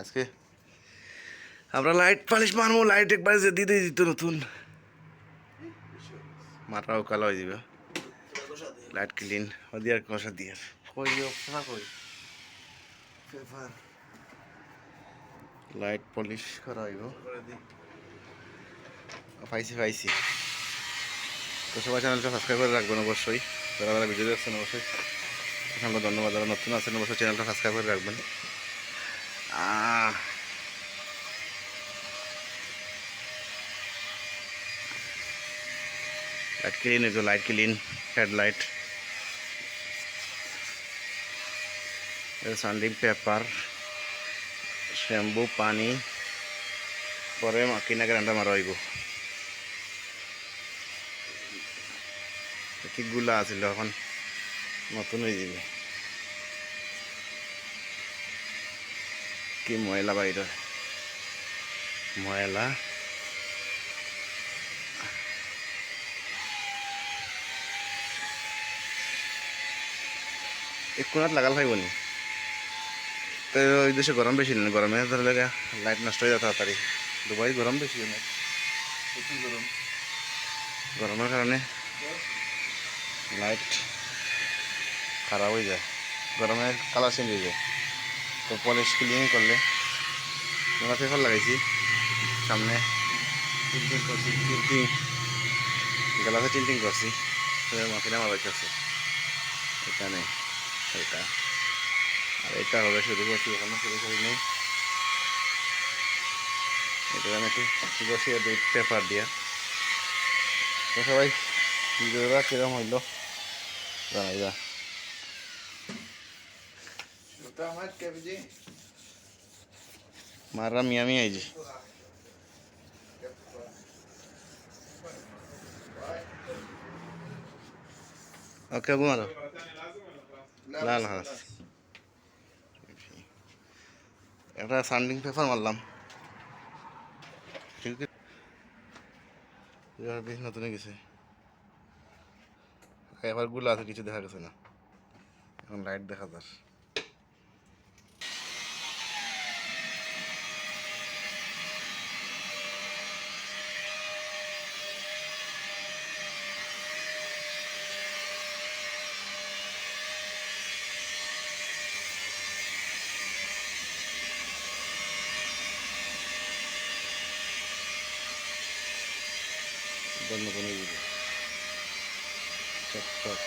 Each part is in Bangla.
আজকে আমরা লাইট পালিশ মারবো লাইট একবার যে দিয়ে দিত নতুন। মাথাও কালো হয়ে যাবে। লাইট ক্লিন ওদিয়ার কষা দিয়ে। কই পেপার কই? পেপার। লাইট পলিশ করা হইব। পাইছি পাইছি। তো সবাই চ্যানেলটা সাবস্ক্রাইব করে রাখবেন অবশ্যই। যারা যারা ভিডিও দেখছেন অবশ্যই। অসংখ্য ধন্যবাদ। যারা নতুন আছেন অবশ্যই চ্যানেলটা সাবস্ক্রাইব করে রাখবেন। লাইট ক্লিন হইতো light clean headlight sanding paper shampoo পানি পরে মাকিনা গ্রান্ডা মারা হইব কিগুলা আছিল এখন নতুন হয়ে যাবে কি ময়লা বাইর ময়লা এক কোনাত লাগাল পাইব নি তো ওই দেশে গরম বেশি নেই গরমে ধরলে লাইট নষ্ট হয়ে যায় তাড়াতাড়ি। দুবাই গরম বেশি অনেক প্রচুর গরম গরমের কারণে লাইট খারাপ হয়ে যায়। গরমে কালার চেঞ্জ হয়ে যায়। তো পলিশ ক্লিন করলে। আমরা পেপার লাগাইছি, সামনে টিল্টিং করছি টিল্টিং গ্লাসে টিল্টিং করছি তো মাখিনা মারা আছে। এখানে এটা। আর এটা হবে শুরু করছি এখনও শুরু করি নেই। এটা আমি একটু বসিয়ে দিই পেপার দিয়া। তো সবাই ভিডিওটা কিরম হইল? জানাইবা ওটা আমার কেবিজি মাররা মিয়া মিয়া আইজি ওকে আবু মারো। লাল হাস একটা সান্ডিং পেপার মারলাম। ঠিক বেশ নতুন গেছে। এবারগুলো আছে কিছু দেখা গেছে না। এখন লাইট দেখা যার গেছে চকচক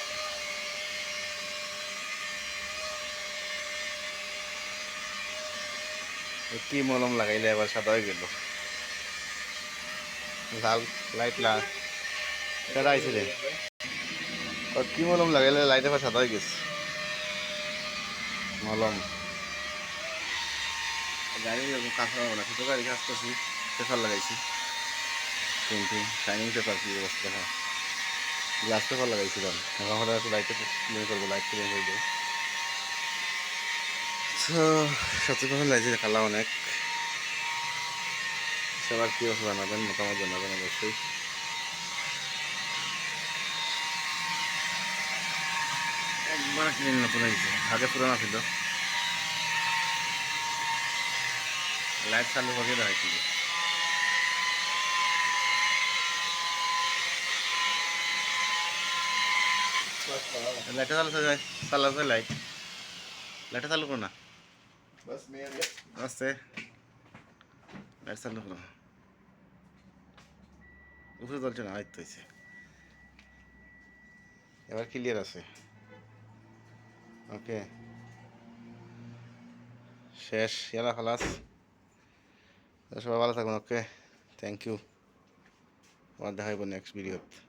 এ কি মলম লাগাইলে এবার সাদা হয়ে গেল? লাল লাইট লাল কেডা আইছিলে ও কি মলম লাগাইলে লাইট এবার সাদা হয়ে গেছে? মলম। গাড়ি করব না গাড়ি কাজ করছি পেপার লাগাইছি। পেন্টিং শাইনিং পেপার কি অবস্থা দেখা গ্লাস পেপার লাগাইছিলাম। এখন হঠাৎ একটু লাইটে ক্লিন করব লাইট ক্লিন যায় তো কথা লাগছে খালা অনেক। সবার কী অবস্থা জানাবেন? মতামত জানাবেন অবশ্যই। একবার ক্লিন নতুন হয়েছে। আগে পুরানো ছিল। লাইট চালু করিয়ে দেওয়া হয়েছিল লাইটটা চালু চালাতে লাইট লাইটটা চালু করো না। আছে লাইট চালু না আয়ত্ত হয়েছে। এবার ক্লিয়ার আছে। ওকে শেষ। ইয়ালা খালাস। সবাই ভালো থাকুন ওকে থ্যাংক ইউ আমার দেখা হইব নেক্সট ভিডিওতে